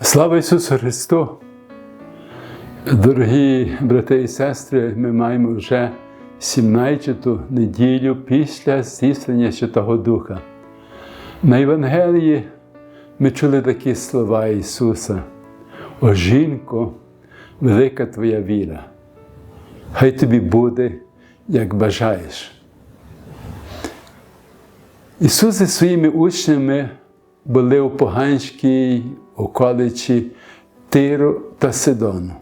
Слава Ісусу Христу! Дорогі брати і сестри, ми маємо вже 17-ту неділю після здійснення Святого Духа. На Євангелії ми чули такі слова Ісуса: О жінко, велика Твоя віра, хай тобі буде, як бажаєш. Ісус зі своїми учнями були у поганській околиці Тиру та Сидону.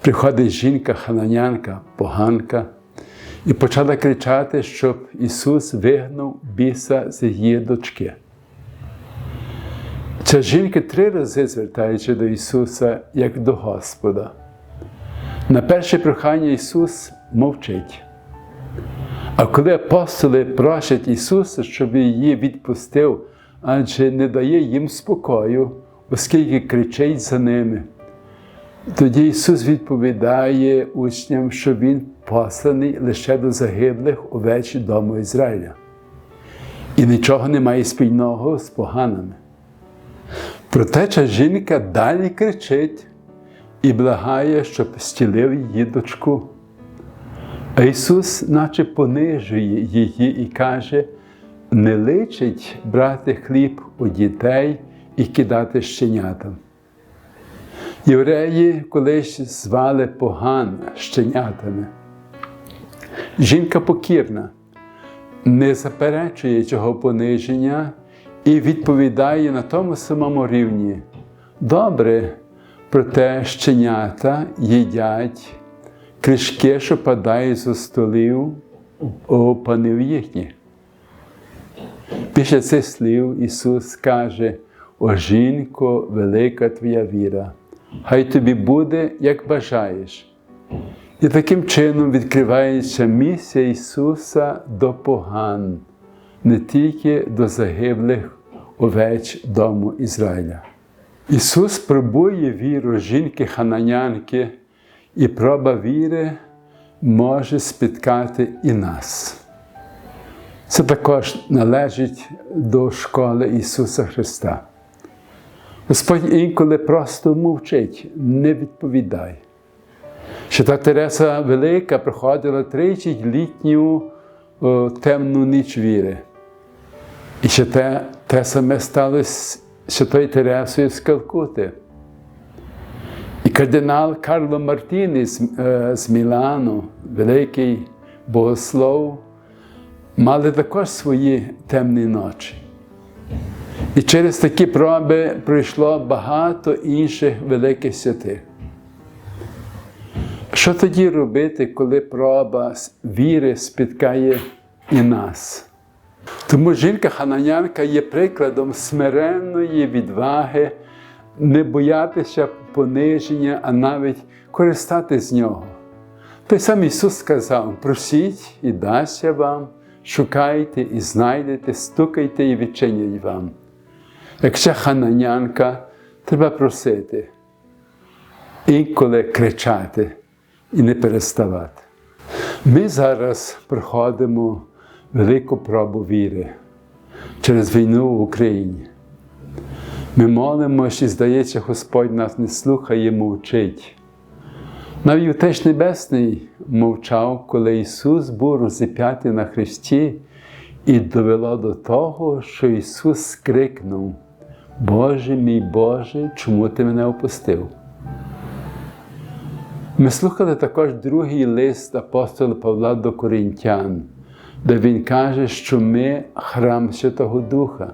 Приходить жінка, хананянка, поганка, і почала кричати, щоб Ісус вигнав біса з її дочки. Ця жінка три рази звертаючи до Ісуса як до Господа. На перше прохання Ісус мовчить. А коли апостоли просять Ісуса, щоб її відпустив, адже не дає їм спокою, оскільки кричить за ними. Тоді Ісус відповідає учням, що Він посланий лише до загиблих овеч дому Ізраїля. І нічого не має спільного з поганими. Проте ця жінка далі кричить і благає, щоб стілив її дочку. А Ісус, наче понижує її і каже, не личить брати хліб у дітей і кидати щенятам. Євреї колись звали поган щенятами. Жінка покірна, не заперечує цього пониження і відповідає на тому самому рівні. Добре, проте щенята їдять кришки, що падають зі столів у панів їхніх. Після цих слів Ісус каже, о жінко, велика твоя віра, хай тобі буде, як бажаєш. І таким чином відкривається місія Ісуса до поган, не тільки до загиблих овеч дому Ізраїля. Ісус пробує віру жінки-хананянки, і проба віри може спіткати і нас. Це також належить до школи Ісуса Христа. Господь інколи просто мовчить, не відповідає. Свята Тереса Велика проходила тричі літню о, темну ніч віри. І ще те, те саме сталося з Святою Тересою з Калкути. І кардинал Карло Мартіні з, е, з Мілану, великий богослов, мали також свої темні ночі. І через такі проби пройшло багато інших великих святих. Що тоді робити, коли проба віри спіткає і нас? Тому жінка-хананянка є прикладом смиренної відваги, не боятися пониження, а навіть користати з нього. Той сам Ісус сказав: просіть і дасться вам, шукайте і знайдете, стукайте і відчинять вам. Якщо хананянка, треба просити, інколи кричати і не переставати. Ми зараз проходимо велику пробу віри через війну в Україні. Ми молимося і здається, Господь нас не слухає, мовчить. Навіть Отець Небесний мовчав, коли Ісус був розіп'ятий на Христі, і довело до того, що Ісус скрикнув: Боже мій Боже, чому ти мене опустив? Ми слухали також другий лист апостола Павла до Коринтян, де він каже, що ми храм Святого Духа,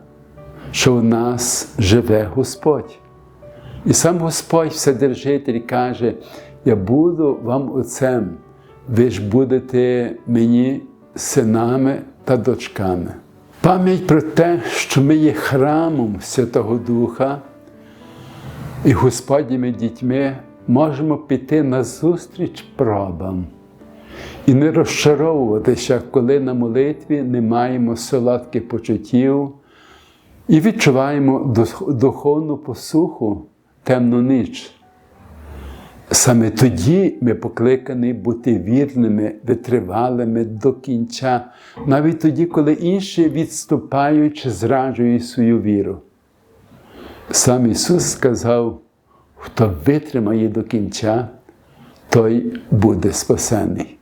що в нас живе Господь. І сам Господь, Вседержитель, каже, я буду вам отцем, ви ж будете мені синами та дочками. Пам'ять про те, що ми є храмом Святого Духа і Господніми дітьми можемо піти на зустріч пробам і не розчаровуватися, коли на молитві не маємо солодких почуттів і відчуваємо духовну посуху, темну ніч. Саме тоді ми покликані бути вірними, витривалими до кінця, навіть тоді, коли інші відступають чи зраджують свою віру. Сам Ісус сказав, хто витримає до кінця, той буде спасений.